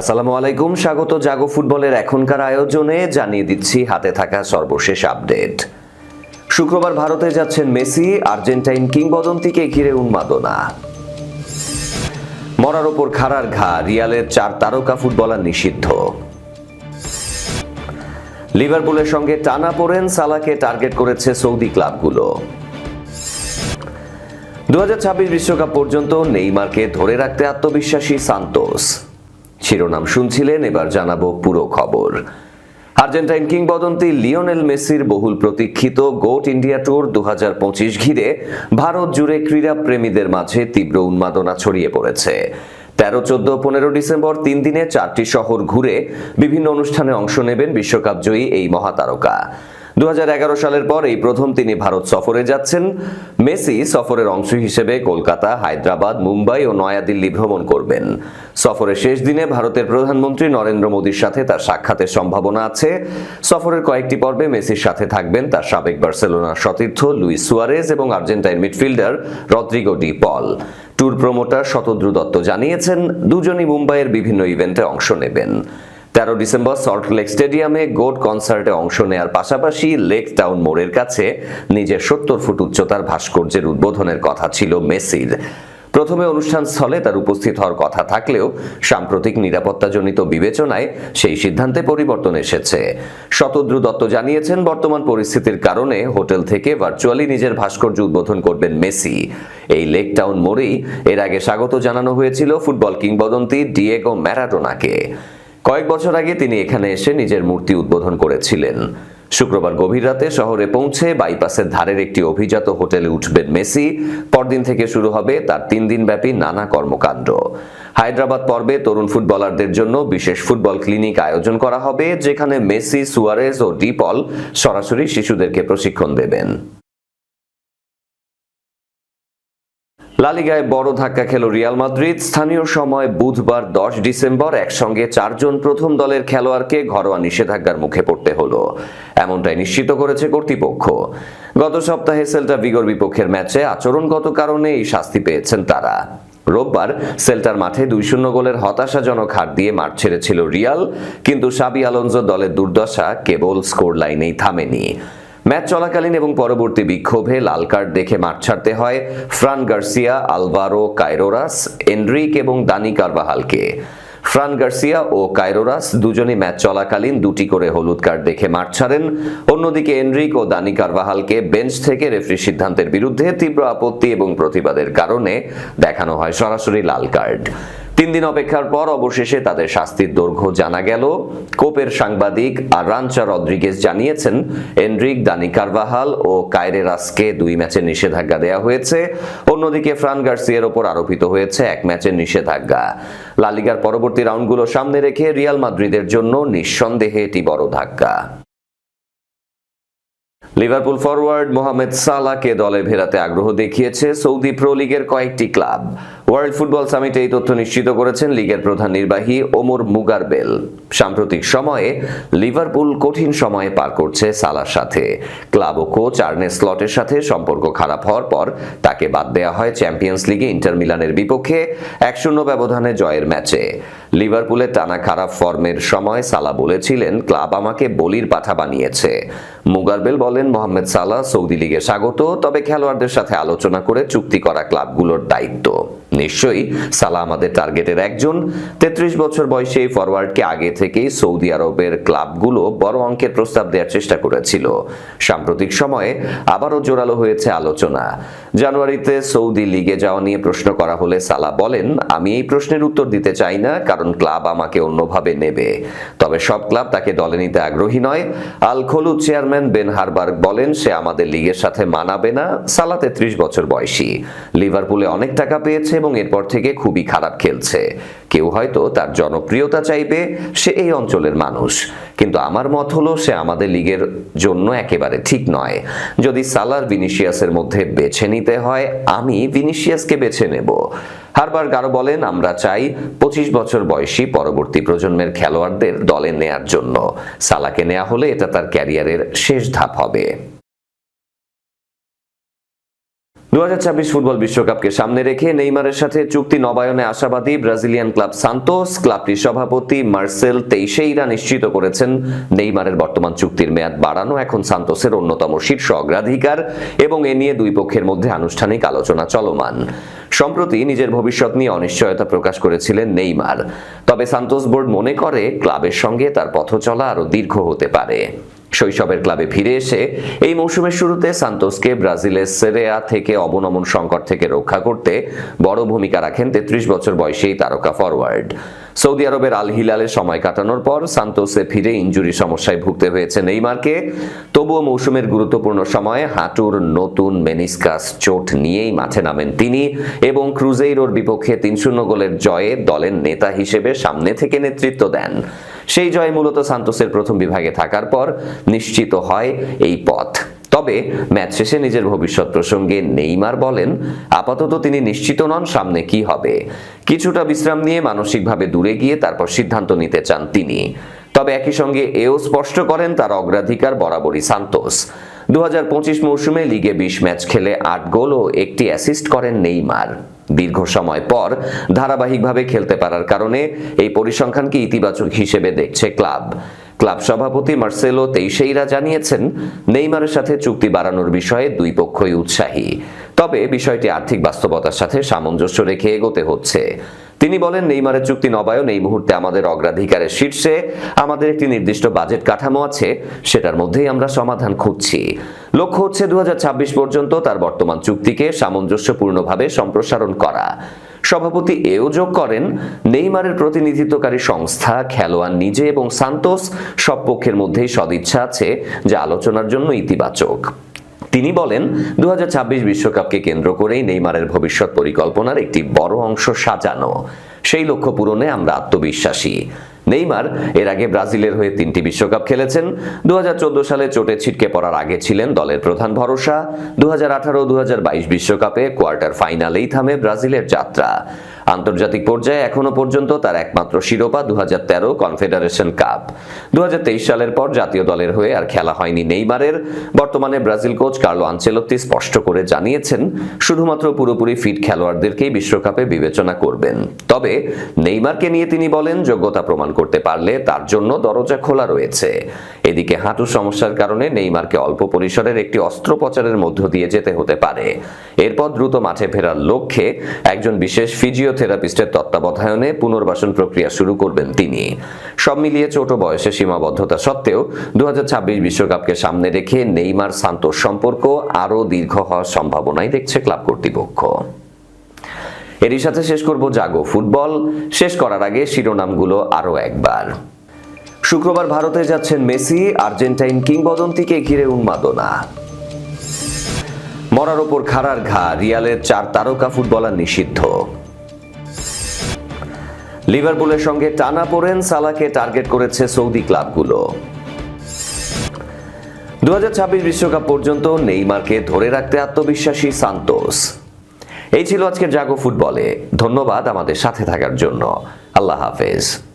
আসসালামু আলাইকুম, স্বাগত জাগো ফুটবলের এখনকার আয়োজনে। জানিয়ে দিচ্ছি, হাতে থাকা সর্বশেষ আপডেট। শুক্রবার ভারতে যাচ্ছেন মেসি, আর্জেন্টাইন কিংবদন্তিকে ঘিরে উন্মাদনা। মরার ওপর খাড়ার ঘা, রিয়ালের চার তারকা ফুটবলার নিষিদ্ধ। লিভারপুলের সঙ্গে টানা পড়েন সালাকে টার্গেট করেছে সৌদি ক্লাবগুলো। দু বিশ্বকাপ পর্যন্ত নেইমারকে ধরে রাখতে আত্মবিশ্বাসী সান্তোস। শিরোনাম শুনছিলেন, এবার জানাব পুরো খবর। আর্জেন্টাইন কিংবদন্তি লিওনেল মেসির বহুল প্রতীক্ষিত গোট ইন্ডিয়া ট্যুর দু হাজার পঁচিশ ঘিরে ভারত জুড়ে ক্রীড়া প্রেমীদের মাঝে তীব্র উন্মাদনা ছড়িয়ে পড়েছে। তেরো চোদ্দ পনেরো ডিসেম্বর তিন দিনে চারটি শহর ঘুরে বিভিন্ন অনুষ্ঠানে অংশ নেবেন বিশ্বকাপ জয়ী এই মহাতারকা। দুহাজার এগারো সালের পর এই প্রথম তিনি ভারত সফরে যাচ্ছেন। মেসি সফরের অংশ হিসেবে কলকাতা, হায়দ্রাবাদ, মুম্বাই ও নয়াদিল্লি ভ্রমণ করবেন। সফরের শেষ দিনে ভারতের প্রধানমন্ত্রী নরেন্দ্র মোদীর সাথে তার সাক্ষাতের সম্ভাবনা আছে। সফরের কয়েকটি পর্বে মেসির সাথে থাকবেন তার সাবেক বার্সেলোনার সতীর্থ লুইস সুয়ারেজ এবং Argentine midfielder Rodrigo De Paul. Tour promoter Shatadru Dutta জানিয়েছেন, দুজনই মুম্বাইয়ের বিভিন্ন ইভেন্টে অংশ নেবেন। তেরো ডিসেম্বর সল্ট লেক স্টেডিয়ামে গোড কনসার্টে অংশ নেয়ার পাশাপাশি লেক টাউন মোড়ের কাছে নিজের সত্তর ফুট উচ্চতার ভাস্কর্যের উদ্বোধনের কথা ছিল মেসির। প্রথমে অনুষ্ঠান স্থলে তার উপস্থিত হওয়ার কথা থাকলেও সাম্প্রতিক নিরাপত্তাজনিত বিবেচনায় সেই সিদ্ধান্তে পরিবর্তন এসেছে। শতদ্রু দত্ত জানিয়েছেন, বর্তমান পরিস্থিতির কারণে হোটেল থেকে ভার্চুয়ালি নিজের ভাস্কর্য উদ্বোধন করবেন মেসি। এই লেক টাউন মোড়েই এর আগে স্বাগত জানানো হয়েছিল ফুটবল কিংবদন্তি ডিয়েগো ম্যারাডোনাকে। কয়েক বছর আগে তিনি এখানে এসে নিজের মূর্তি উদ্বোধন করেছিলেন। শুক্রবার গভীর রাতে শহরে পৌঁছে বাইপাসের ধারের একটি অভিজাত হোটেলে উঠবেন মেসি। পরদিন থেকে শুরু হবে তার তিন দিন ব্যাপী নানা কর্মকাণ্ড। হায়দ্রাবাদ পর্বে তরুণ ফুটবলারদের জন্য বিশেষ ফুটবল ক্লিনিক আয়োজন করা হবে, যেখানে মেসি, সুয়ারেজ ও ডিপল সরাসরি শিশুদেরকে প্রশিক্ষণ দেবেন। লালিগায় বড় ধাক্কা খেল রিয়াল মাদ্রিদ। স্থানীয় সময় বুধবার দশ ডিসেম্বর একসঙ্গে চারজন প্রথম দলের খেলোয়াড়কে ঘরোয়া নিষেধাজ্ঞার মুখে পড়তে হলো। এমনটাই নিশ্চিত করেছে কর্তৃপক্ষ। গত সপ্তাহে সেল্টা বিগর বিপক্ষের ম্যাচে আচরণগত কারণে এই শাস্তি পেয়েছেন তারা। রোববার সেল্টার মাঠে দুই শূন্য গোলের হতাশাজনক হার দিয়ে মাঠ ছেড়েছিল রিয়াল, কিন্তু সাবি আলোনজো দলের দুর্দশা কেবল স্কোর লাইনেই থামেনি। ম্যাচ চলাকালীন এবং পরবর্তী বিক্ষোভে লাল কার্ড দেখে মাঠ ছাড়তে হয় Fran Garcia, Alvaro Carreras, Endrick এবং দানি কারবাহালকে। ফ্রান গার্সিয়া ও কাইরোরাস দুজনই ম্যাচ চলাকালীন দুটি করে হলুদ কার্ড দেখে মাঠ ছাড়েন। অন্যদিকে এনরিক ও দানি কারবাহালকে বেঞ্চ থেকে রেফরি সিদ্ধান্তের বিরুদ্ধে তীব্র আপত্তি এবং প্রতিবাদের কারণে দেখানো হয় সরাসরি লাল কার্ড। তিন দিন অপেক্ষার পর অবশেষে তাদের শাস্তির দৈর্ঘ্য জানা গেল। কোপের সাংবাদিক আর আরাঞ্চা রদ্রিগেজ জানিয়েছেন, এনরিক, দানি কারবাহাল ও কায়রেরাসকে দুই ম্যাচের নিষেধাজ্ঞা দেওয়া হয়েছে। অন্যদিকে ফ্রান গার্সিয়ার ওপর আরোপিত হয়েছে এক ম্যাচের নিষেধাজ্ঞা। লালিগার পরবর্তী রাউন্ডগুলো সামনে রেখে রিয়াল মাদ্রিদের জন্য নিঃসন্দেহে এটি বড় ধাক্কা। লিভারপুল ফরওয়ার্ড মোহামেদ সালাকে দলে ফেরাতে আগ্রহ দেখিয়েছে সৌদি প্রো লিগের কয়েকটি ক্লাব। ওয়ার্ল্ড ফুটবল সামিটে এই তথ্য নিশ্চিত করেছেন লিগের প্রধান নির্বাহী ওমর মুগারবেল। সাম্প্রতিক সময়ে লিভারপুল কঠিন সময়ে পার করছে সালার সাথে। ক্লাব ও কোচ আর্নে স্লটের সাথে সম্পর্ক খারাপ হওয়ার পর তাকে বাদ দেওয়া হয় চ্যাম্পিয়ন্স লিগে ইন্টার মিলানের বিপক্ষে এক শূন্য ব্যবধানে জয়ের ম্যাচে। লিভারপুলের টানা খারাপ ফর্মের সময় সালা বলেছিলেন, ক্লাব আমাকে বলির পাঠা বানিয়েছে। মুগারবেল বলেন, মোহাম্মদ সালা সৌদি লিগে স্বাগত, তবে খেলোয়াড়দের সাথে আলোচনা করে চুক্তি করা ক্লাবগুলোর দায়িত্ব। নিশ্চয়ই সালা আমাদের টার্গেটের একজন। তেত্রিশ বছর বয়সে ফরওয়ার্ডকে আগে থেকেই সৌদি আরবের ক্লাবগুলো বড় অঙ্কের প্রস্তাব দেওয়ার চেষ্টা করেছিল। সাম্প্রতিক সময়ে আবারও জোরালো হয়েছে আলোচনা। জানুয়ারিতে সৌদি লিগে যাওয়া নিয়ে প্রশ্ন করা হলে সালা বলেন, আমি এই প্রশ্নের উত্তর দিতে চাই না, কারণ ক্লাব আমাকে অন্যভাবে নেবে। তবে সব ক্লাব তাকে দলে নিতে আগ্রহী নয়। আল খলু চেয়ারম্যান বেন হারবার্গ বলেন, সে আমাদের লিগের সাথে মানাবে না সালা তেত্রিশ বছর বয়সী। লিভারপুলে অনেক টাকা পেয়েছে এবং এরপর থেকে খুবই খারাপ খেলছে। কেউ হয়তো তার জনপ্রিয়তা চাইবে, সে এই অঞ্চলের মানুষ। কিন্তু আমার মত হলো, সে আমাদের লিগের জন্য একেবারে ঠিক নয়। যদি সালার ভিনিসিয়াসের মধ্যে বেছে নিতে হয়, আমি ভিনিসিয়াসকে বেছে নেব। হারবার গারো বলেন, আমরা চাই পঁচিশ বছর বয়সী পরবর্তী প্রজন্মের খেলোয়াড়দের দলে নেয়ার জন্য। সালাকে নেওয়া হলে এটা তার ক্যারিয়ারের শেষ ধাপ হবে। দু হাজার ছাব্বিশ ফুটবল বিশ্বকাপকে সামনে রেখে নেইমারের সাথে চুক্তি নবায়নে আশাবাদী ব্রাজিলিয়ান ক্লাব সান্তোস। ক্লাবটির সভাপতি মার্সেল তেইশেইরা নিশ্চিত করেছেন, নেইমারের বর্তমান চুক্তির মেয়াদ বাড়ানো এখন সান্তোসের অন্যতম শীর্ষ অগ্রাধিকার এবং এ নিয়ে দুই পক্ষের মধ্যে আনুষ্ঠানিক আলোচনা চলমান। সম্প্রতি নিজের ভবিষ্যৎ নিয়ে অনিশ্চয়তা প্রকাশ করেছিলেন নেইমার। তবে সান্তোস বোর্ড মনে করে, ক্লাবের সঙ্গে তার পথ চলা আরও দীর্ঘ হতে পারে। শৈশবের ক্লাবে ফিরে এসে এই মৌসুমের শুরুতে সান্তোসকে ব্রাজিলের সেরেয়া থেকে অবনমন সংকট থেকে রক্ষা করতে বড় ভূমিকা রাখেন তেত্রিশ বছর বয়সী এই তারকা ফরওয়ার্ড। সৌদি আরবের আল হিলালে সময় কাটানোর পর সান্তোসে ফিরে ইঞ্জুরি সমস্যায় ভুগতে হয়েছে নেইমারকে। তবুও মৌসুমের গুরুত্বপূর্ণ সময়ে হাঁটুর নতুন মেনিসকাস চোট নিয়েই মাঠে নামেন তিনি এবং ক্রুজেইরোর বিপক্ষে তিন শূন্য গোলের জয়ে দলের নেতা হিসেবে সামনে থেকে নেতৃত্ব দেন। সেই জয় মূলত সান্তোসের প্রথম বিভাগে থাকার পর নিশ্চিত হয় এই পথ। তবে ম্যাচ শেষে নিজের ভবিষ্যৎ প্রসঙ্গে নেইমার বলেন, আপাতত তিনি নিশ্চিত নন সামনে কি হবে। কিছুটা বিশ্রাম নিয়ে মানসিকভাবে দূরে গিয়ে তারপর সিদ্ধান্ত নিতে চান তিনি। তবে একই সঙ্গে এও স্পষ্ট করেন তার অগ্রাধিকার বরাবরই সান্তোস। দু মৌসুমে লিগে বিশ ম্যাচ খেলে আট গোল ও একটি অ্যাসিস্ট করেন নেইমার। দীর্ঘ সময় পর ধারাবাহিকভাবে খেলতে পারার কারণে এই পরিসংখ্যানকে ইতিবাচক হিসেবে দেখছে ক্লাব। ক্লাব সভাপতি মার্সেলো তেইশেইরা জানিয়েছেন, নেইমারের সাথে চুক্তি বাড়ানোর বিষয়ে দুই পক্ষই উৎসাহী। তবে বিষয়টি আর্থিক বাস্তবতার সাথে সামঞ্জস্য রেখে এগোতে হচ্ছে। তিনি বলেন, নেইমারের চুক্তি নবায়ন এই মুহূর্তে আমাদের অগ্রাধিকারের শীর্ষে। আমাদের একটি নির্দিষ্ট বাজেট কাঠামো আছে, সেটার মধ্যেই আমরা সমাধান খুঁজছি। লক্ষ্য হচ্ছে, দুহাজার ছাব্বিশ পর্যন্ত তার বর্তমান চুক্তিকে সামঞ্জস্যপূর্ণভাবে সম্প্রসারণ করা। সভাপতি এও যোগ করেন, নেইমারের প্রতিনিধিত্বকারী সংস্থা, খেলোয়াড় নিজে এবং সান্তোস সব পক্ষের মধ্যেই সদিচ্ছা আছে, যা আলোচনার জন্য ইতিবাচক। তিনি বলেন দু বিশ্বকাপকে কেন্দ্র করেই নেইমারের ভবিষ্যৎ পরিকল্পনার একটি বড় অংশ সাজানো। সেই লক্ষ্য পূরণে আমরা আত্মবিশ্বাসী। নেইমার এর আগে ব্রাজিলের হয়ে তিনটি বিশ্বকাপ খেলেছেন। দু হাজার চোদ্দ সালে চোটে ছিটকে পড়ার আগে ছিলেন দলের প্রধান ভরসা। দু হাজার আঠারো বিশ্বকাপে কোয়ার্টার ফাইনালেই থামে ব্রাজিলের যাত্রা। আন্তর্জাতিক পর্যায়ে এখনও পর্যন্ত তার একমাত্র শিরোপা দু হাজার তেরো কনফেডারেশন কাপ। দুহাজার তেইশ সালের পর জাতীয় দলের হয়ে আর খেলা হয়নি নেইমারের। বর্তমানে ব্রাজিল কোচ কার্লো আনচেলত্তি স্পষ্ট করে জানিয়েছেন, শুধুমাত্র পুরোপুরি ফিট খেলোয়াড়দেরকেই বিশ্বকাপে বিবেচনা করবেন। তবে নেইমারকে নিয়ে তিনি বলেন, যোগ্যতা প্রমাণ করতে পারলে তার জন্য দরজা খোলা রয়েছে। এদিকে হাঁটু সমস্যার কারণে নেইমারকে অল্প পরিসরের একটি অস্ত্রোপচারের মধ্য দিয়ে যেতে হতে পারে। এরপর দ্রুত মাঠে ফেরার লক্ষ্যে একজন বিশেষ ফিজিওথেরাপিস্টের তত্ত্বাবধায়নে পুনর্বাসন প্রক্রিয়া শুরু করবেন তিনি। সব মিলিয়ে ছোট বয়সে সীমাবদ্ধতা সত্ত্বেও দু বিশ্বকাপকে সামনে রেখে নেইমার সান্তোস সম্পর্ক আরও দীর্ঘ হওয়ার সম্ভাবনাই দেখছে ক্লাব কর্তৃপক্ষ। এরই সাথে শেষ করব জাগো ফুটবল। শেষ করার আগে শিরোনামগুলো আরও একবার। শুক্রবার ভারতে যাচ্ছেন মেসি, আর্জেন্টাইন কিংবদন্তিকে ঘিরে উন্মাদনা। মরার ওপর খাড়ার ঘা, রিয়ালের চার তারকা ফুটবলার নিষিদ্ধ। লিভারপুলের সঙ্গে টানা পড়েন সালাকে টার্গেট করেছে সৌদি ক্লাবগুলো। দু বিশ্বকাপ পর্যন্ত নেইমারকে ধরে রাখতে আত্মবিশ্বাসী সান্তোস। এই ছিল আজকের জাগো ফুটবলে। ধন্যবাদ আমাদের সাথে থাকার জন্য। আল্লাহ হাফেজ।